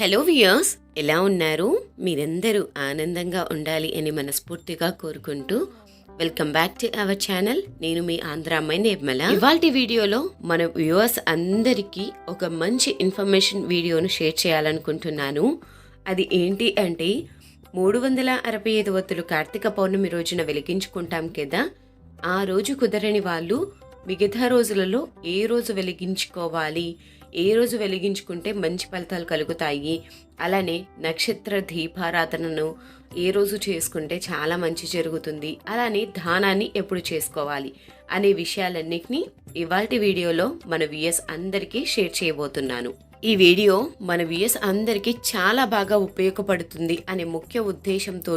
Hello viewers ఎలా ఉన్నారు? మీరందరూ ఆనందంగా ఉండాలి అని మనస్ఫూర్తిగా కోరుకుంటూ welcome back to our channel నేను మీ ఆంధ్ర అమ్మాయి నిర్మల. ఇవాల్టి వీడియోలో మన వ్యూవర్స్ అందరికీ ఒక మంచి ఇన్ఫర్మేషన్ వీడియోను షేర్ చేయాలనుకుంటున్నాను. అది ఏంటి అంటే మూడు వందల అరవై ఐదు ఒత్తులు కార్తీక పౌర్ణమి రోజున వెలిగించుకుంటాం కదా. ఆ రోజు కుదరని వాళ్ళు మిగతా రోజులలో ఏ రోజు వెలిగించుకోవాలి? ఏ రోజు వెలిగించుకుంటే మంచి ఫలితాలు కలుగుతాయి? అలానే నక్షత్ర దీపారాధనను ఏ రోజు చేసుకుంటే చాలా మంచి జరుగుతుంది? అలానే దానాన్ని ఎప్పుడు చేసుకోవాలి? అనే విషయాలన్నింటినీ ఇవాల్టి వీడియోలో మన విఎస్ అందరికీ షేర్ చేయబోతున్నాను. ఈ వీడియో మన విఎస్ అందరికీ చాలా బాగా ఉపయోగపడుతుంది అనే ముఖ్య ఉద్దేశంతో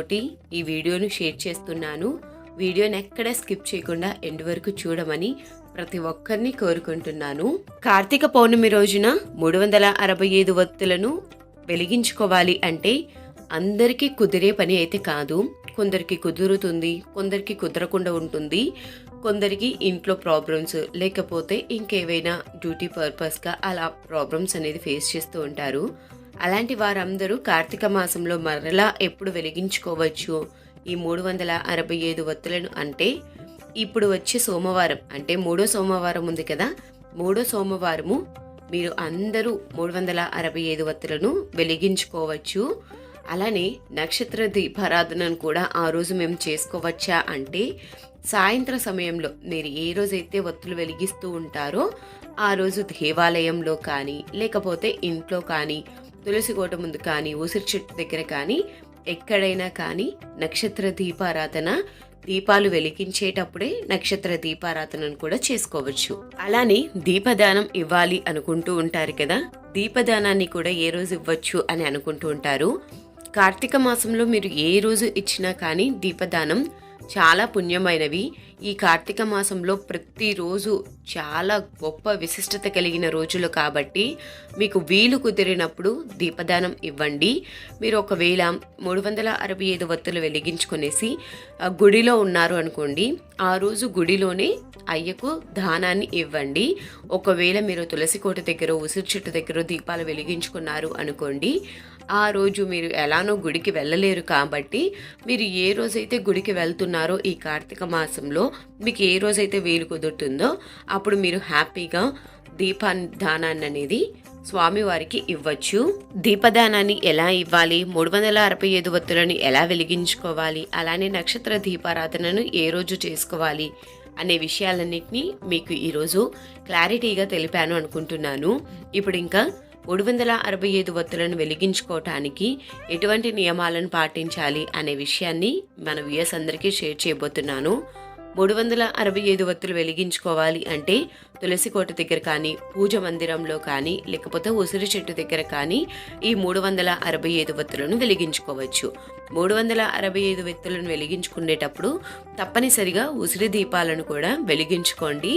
ఈ వీడియోను షేర్ చేస్తున్నాను. వీడియోని ఎక్కడ స్కిప్ చేయకుండా ఎండ్ వరకు చూడమని ప్రతి ఒక్కరిని కోరుకుంటున్నాను. కార్తీక పౌర్ణమి రోజున మూడు వందల అరవై ఐదు వత్తులను వెలిగించుకోవాలి అంటే అందరికీ కుదిరే పని అయితే కాదు. కొందరికి కుదురుతుంది కొందరికి కుదరకుండా ఉంటుంది. కొందరికి ఇంట్లో ప్రాబ్లమ్స్ లేకపోతే ఇంకేవైనా డ్యూటీ పర్పస్గా అలా ప్రాబ్లమ్స్ అనేది ఫేస్ చేస్తూ ఉంటారు. అలాంటి వారందరూ కార్తీక మాసంలో మరలా ఎప్పుడు వెలిగించుకోవచ్చు? ఈ మూడు వందల అరవై ఐదు వత్తులను అంటే ఇప్పుడు వచ్చే సోమవారం అంటే మూడో సోమవారం ఉంది కదా. మూడో సోమవారము మీరు అందరూ మూడు వందల అరవై ఐదు వత్తులను వెలిగించుకోవచ్చు. అలానే నక్షత్ర దీపారాధనను కూడా ఆ రోజు మేము చేసుకోవచ్చా అంటే సాయంత్ర సమయంలో మీరు ఏ రోజైతే ఒత్తులు వెలిగిస్తూ ఉంటారో ఆ రోజు దేవాలయంలో కానీ లేకపోతే ఇంట్లో కానీ తులసి కోట ముందు కానీ ఉసిరి చెట్టు దగ్గర కానీ ఎక్కడైనా కానీ నక్షత్ర దీపారాధన దీపాలు వెలిగించేటప్పుడే నక్షత్ర దీపారాధనను కూడా చేసుకోవచ్చు. అలానే దీపదానం ఇవ్వాలి అనుకుంటూ ఉంటారు కదా? దీపదానాన్ని కూడా ఏ రోజు ఇవ్వచ్చు అని అనుకుంటూ ఉంటారు. కార్తీక మాసంలో మీరు ఏ రోజు ఇచ్చినా కానీ దీపదానం చాలా పుణ్యమైనవి. ఈ కార్తీక మాసంలో ప్రతిరోజు చాలా గొప్ప విశిష్టత కలిగిన రోజులు కాబట్టి మీకు వీలు కుదిరినప్పుడు దీపదానం ఇవ్వండి. మీరు ఒకవేళ మూడు వందల అరవై ఐదు వత్తులు వెలిగించుకునేసి గుడిలో ఉన్నారు అనుకోండి ఆ రోజు గుడిలోనే అయ్యకు దానాన్ని ఇవ్వండి. ఒకవేళ మీరు తులసి కోట దగ్గర ఉసిరి చెట్టు దగ్గర దీపాలు వెలిగించుకున్నారు అనుకోండి ఆ రోజు మీరు ఎలానో గుడికి వెళ్ళలేరు కాబట్టి మీరు ఏ రోజైతే గుడికి వెళ్తున్నారో ఈ కార్తీక మాసంలో మీకు ఏ రోజైతే వీలు కుదురుతుందో అప్పుడు మీరు హ్యాపీగా దీపాన్ని దానాన్ని అనేది స్వామివారికి ఇవ్వచ్చు. దీపదానాన్ని ఎలా ఇవ్వాలి? మూడు వందల అరవై ఐదు వత్తులను ఎలా వెలిగించుకోవాలి? అలానే నక్షత్ర దీపారాధనను ఏ రోజు చేసుకోవాలి? అనే విషయాలన్నింటినీ మీకు ఈరోజు క్లారిటీగా తెలిపాను అనుకుంటున్నాను. ఇప్పుడు ఇంకా మూడు వందల అరవై ఐదు వత్తులను వెలిగించుకోవటానికి ఎటువంటి నియమాలను పాటించాలి అనే విషయాన్ని మన వ్యూయర్స్ అందరికీ షేర్ చేయబోతున్నాను. మూడు వందల అరవై ఐదు వత్తులు వెలిగించుకోవాలి అంటే తులసి కోట దగ్గర కానీ పూజ మందిరంలో కానీ లేకపోతే ఉసిరి చెట్టు దగ్గర కానీ ఈ మూడు వందల అరవై ఐదు వత్తులను వెలిగించుకోవచ్చు. మూడు వందల అరవై ఐదు వత్తులను వెలిగించుకునేటప్పుడు తప్పనిసరిగా ఉసిరి దీపాలను కూడా వెలిగించుకోండి.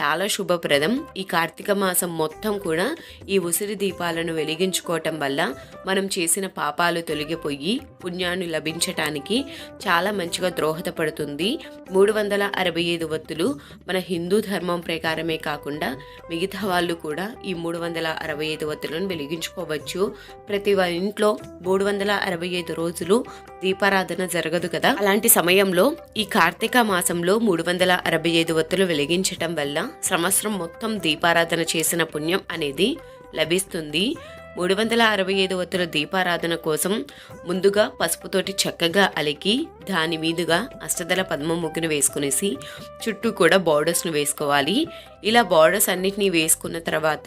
చాలా శుభప్రదం. ఈ కార్తీక మాసం మొత్తం కూడా ఈ ఉసిరి దీపాలను వెలిగించుకోవటం వల్ల మనం చేసిన పాపాలు తొలగిపోయి పుణ్యాన్ని లభించటానికి చాలా మంచిగా దోహదపడుతుంది మూడు వందల అరవై ఐదు వత్తులు మన హిందూ ధర్మం ప్రకారమే కాకుండా మిగతా వాళ్ళు కూడా ఈ మూడు వందల అరవై ఐదు వత్తులను వెలిగించుకోవచ్చు. ప్రతి వారి ఇంట్లో మూడు వందల అరవై ఐదు రోజులు దీపారాధన జరగదు కదా? అలాంటి సమయంలో ఈ కార్తీక మాసంలో మూడు వందల అరవై ఐదు వత్తులు వెలిగించటం వల్ల సంవత్సరం మొత్తం దీపారాధన చేసిన పుణ్యం అనేది లభిస్తుంది. మూడు వందల అరవై ఐదు వత్తుల దీపారాధన కోసం ముందుగా పసుపుతోటి చక్కగా అలికి దాని మీదుగా అష్టదల పద్మ ముగ్గును వేసుకునేసి చుట్టూ కూడా బార్డర్స్ను వేసుకోవాలి. ఇలా బార్డర్స్ అన్నిటినీ వేసుకున్న తర్వాత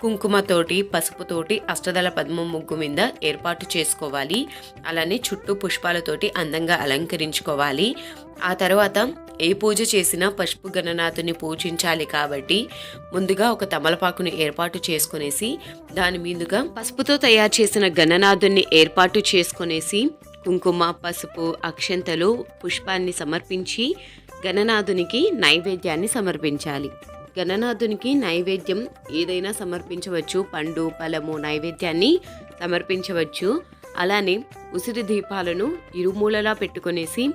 కుంకుమతోటి పసుపుతోటి అష్టదళ పద్మం ముగ్గు మీద ఏర్పాటు చేసుకోవాలి. అలానే చుట్టూ పుష్పాలతోటి అందంగా అలంకరించుకోవాలి. ఆ తర్వాత ఏ పూజ చేసినా పసుపు గణనాథుని పూజించాలి కాబట్టి ముందుగా ఒక తమలపాకుని ఏర్పాటు చేసుకునేసి దాని మీదుగా పసుపుతో తయారు చేసిన గణనాథుని ఏర్పాటు చేసుకునేసి కుంకుమ పసుపు అక్షంతలు పుష్పాన్ని సమర్పించి గణనాథునికి నైవేద్యాన్ని సమర్పించాలి. గణనాథునికి నైవేద్యం ఏదైనా సమర్పించవచ్చు. పండు ఫలము నైవేద్యాన్ని సమర్పించవచ్చు. అలానే ఉసిరి దీపాలను ఇరుమూలలా పెట్టుకునేసి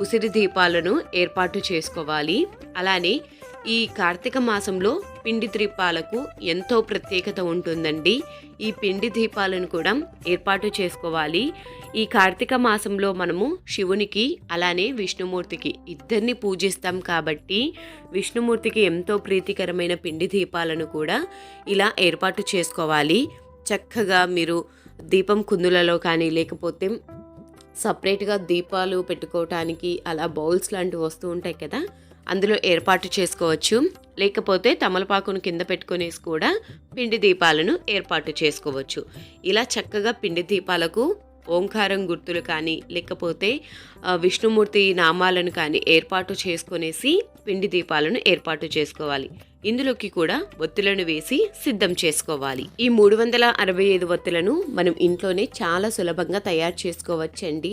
ఉసిరి దీపాలను ఏర్పాటు చేసుకోవాలి. అలానే ఈ కార్తీక మాసంలో పిండి దీపాలకు ఎంతో ప్రత్యేకత ఉంటుందండి. ఈ పిండి దీపాలను కూడా ఏర్పాటు చేసుకోవాలి. ఈ కార్తీక మాసంలో మనము శివునికి అలానే విష్ణుమూర్తికి ఇద్దరిని పూజిస్తాం కాబట్టి విష్ణుమూర్తికి ఎంతో ప్రీతికరమైన పిండి దీపాలను కూడా ఇలా ఏర్పాటు చేసుకోవాలి. చక్కగా మీరు దీపం కుందులలో కానీ లేకపోతే సపరేట్గా దీపాలు పెట్టుకోవటానికి అలా బౌల్స్ లాంటివి వస్తూ ఉంటాయి కదా అందులో ఏర్పాటు చేసుకోవచ్చు. లేకపోతే తమలపాకును కింద పెట్టుకునేసి కూడా పిండి దీపాలను ఏర్పాటు చేసుకోవచ్చు. ఇలా చక్కగా పిండి దీపాలకు ఓంకారం గుర్తులు కానీ లేకపోతే విష్ణుమూర్తి నామాలను కానీ ఏర్పాటు చేసుకునేసి పిండి దీపాలను ఏర్పాటు చేసుకోవాలి. ఇందులోకి కూడా ఒత్తులను వేసి సిద్ధం చేసుకోవాలి. ఈ మూడు వందల అరవై ఐదు ఒత్తులను మనం ఇంట్లోనే చాలా సులభంగా తయారు చేసుకోవచ్చండి.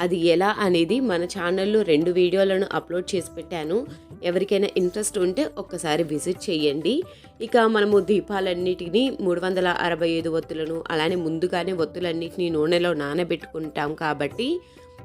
అది ఎలా అనేది మన ఛానల్లో రెండు వీడియోలను అప్లోడ్ చేసి పెట్టాను. ఎవరికైనా ఇంట్రెస్ట్ ఉంటే ఒక్కసారి విజిట్ చేయండి. ఇక మనము దీపాలన్నిటినీ మూడు వందల అరవై ఐదు ఒత్తులను అలానే ముందుగానే ఒత్తులన్నిటినీ నూనెలో నానబెట్టుకుంటాం కాబట్టి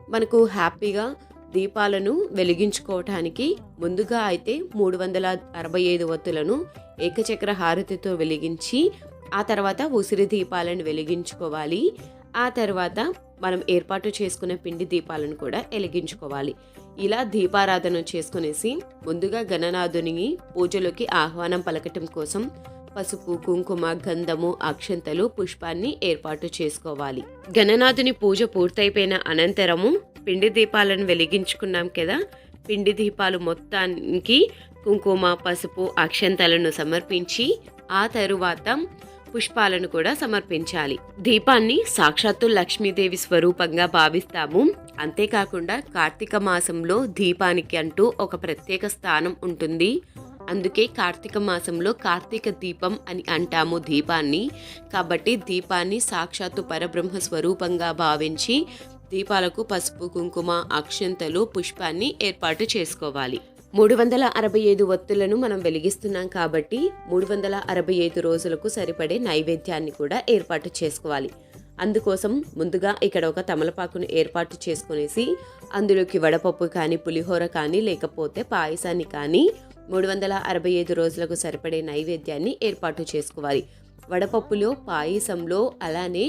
మనకు హ్యాపీగా దీపాలను వెలిగించుకోవటానికి ముందుగా అయితే మూడు వందల అరవై ఐదు ఒత్తులను ఏకచక్ర హారతితో వెలిగించి ఆ తర్వాత ఉసిరి దీపాలను వెలిగించుకోవాలి. ఆ తర్వాత మనం ఏర్పాటు చేసుకున్న పిండి దీపాలను కూడా వెలిగించుకోవాలి. ఇలా దీపారాధన చేసుకునేసి ముందుగా గణనాథుని పూజలోకి ఆహ్వానం పలకటం కోసం పసుపు కుంకుమ గంధము అక్షంతలు పుష్పాన్ని ఏర్పాటు చేసుకోవాలి. గణనాథుని పూజ పూర్తయిపోయిన అనంతరము పిండి దీపాలను వెలిగించుకున్నాం కదా పిండి దీపాలు మొత్తానికి కుంకుమ పసుపు అక్షంతలను సమర్పించి ఆ తరువాత పుష్పాలను కూడా సమర్పించాలి. దీపాన్ని సాక్షాత్తు లక్ష్మీదేవి స్వరూపంగా భావిస్తాము. అంతేకాకుండా కార్తీక మాసంలో దీపానికి అంటూ ఒక ప్రత్యేక స్థానం ఉంటుంది. అందుకే కార్తీక మాసంలో కార్తీక దీపం అని అంటాము దీపాన్ని. కాబట్టి దీపాన్ని సాక్షాత్తు పరబ్రహ్మ స్వరూపంగా భావించి దీపాలకు పసుపు కుంకుమ అక్షంతలు పుష్పాన్ని ఏర్పాటు చేసుకోవాలి. మూడు వందల అరవై ఐదు ఒత్తులను మనం వెలిగిస్తున్నాం కాబట్టి మూడు వందల అరవై ఐదు రోజులకు సరిపడే నైవేద్యాన్ని కూడా ఏర్పాటు చేసుకోవాలి. అందుకోసం ముందుగా ఇక్కడ ఒక తమలపాకును ఏర్పాటు చేసుకునేసి అందులోకి వడపప్పు కానీ పులిహోర కానీ లేకపోతే పాయసాన్ని కానీ మూడు వందల అరవై ఐదు రోజులకు సరిపడే నైవేద్యాన్ని ఏర్పాటు చేసుకోవాలి. వడపప్పులో పాయసంలో అలానే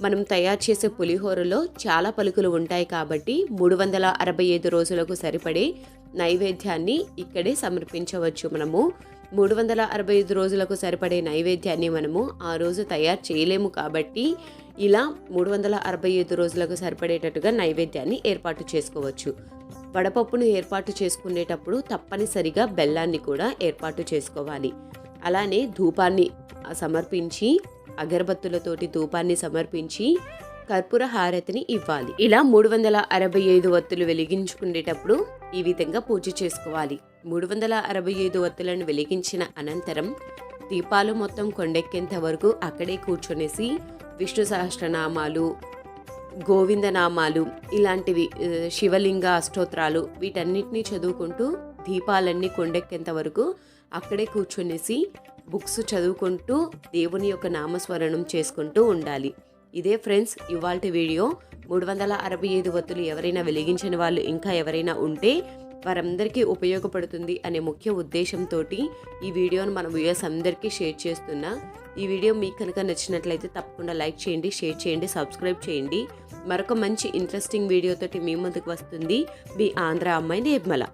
మనం తయారు చేసే పులిహోరలో చాలా పలుకులు ఉంటాయి కాబట్టి మూడు వందల అరవై ఐదు రోజులకు సరిపడే నైవేద్యాన్ని ఇక్కడే సమర్పించవచ్చు మనము. మూడు వందల అరవై ఐదు రోజులకు సరిపడే నైవేద్యాన్ని మనము ఆ రోజు తయారు చేయలేము కాబట్టి ఇలా మూడు వందల అరవై ఐదు రోజులకు సరిపడేటట్టుగా నైవేద్యాన్ని ఏర్పాటు చేసుకోవచ్చు. వడపప్పును ఏర్పాటు చేసుకునేటప్పుడు తప్పనిసరిగా బెల్లాన్ని కూడా ఏర్పాటు చేసుకోవాలి. అలానే ధూపాన్ని సమర్పించి అగరబత్తులతోటి ధూపాన్ని సమర్పించి కర్పూర హారతిని ఇవ్వాలి. ఇలా మూడు వందల అరవై ఐదు ఒత్తులు వెలిగించుకునేటప్పుడు ఈ విధంగా పూజ చేసుకోవాలి. మూడు వందల అరవై ఐదు వత్తులను వెలిగించిన అనంతరం దీపాలు మొత్తం కొండెక్కేంత వరకు అక్కడే కూర్చొనేసి విష్ణు సహస్రనామాలు గోవిందనామాలు ఇలాంటివి శివలింగ అష్టోత్రాలు వీటన్నిటినీ చదువుకుంటూ దీపాలన్నీ కొండెక్కేంత వరకు అక్కడే కూర్చొనేసి బుక్స్ చదువుకుంటూ దేవుని యొక్క నామస్మరణం చేసుకుంటూ ఉండాలి. ఇదే ఫ్రెండ్స్ ఇవాళ వీడియో. మూడు వందల అరవై ఐదు వత్తులు ఎవరైనా వెలిగించిన వాళ్ళు ఇంకా ఎవరైనా ఉంటే వారందరికీ ఉపయోగపడుతుంది అనే ముఖ్య ఉద్దేశంతో ఈ వీడియోను మన వ్యూయర్స్ అందరికీ షేర్ చేస్తున్నా. ఈ వీడియో మీకు కనుక నచ్చినట్లయితే తప్పకుండా లైక్ చేయండి షేర్ చేయండి సబ్స్క్రైబ్ చేయండి. మరొక మంచి ఇంట్రెస్టింగ్ వీడియోతోటి మీ ముందుకు వస్తుంది మీ ఆంధ్ర అమ్మాయి నిర్మల.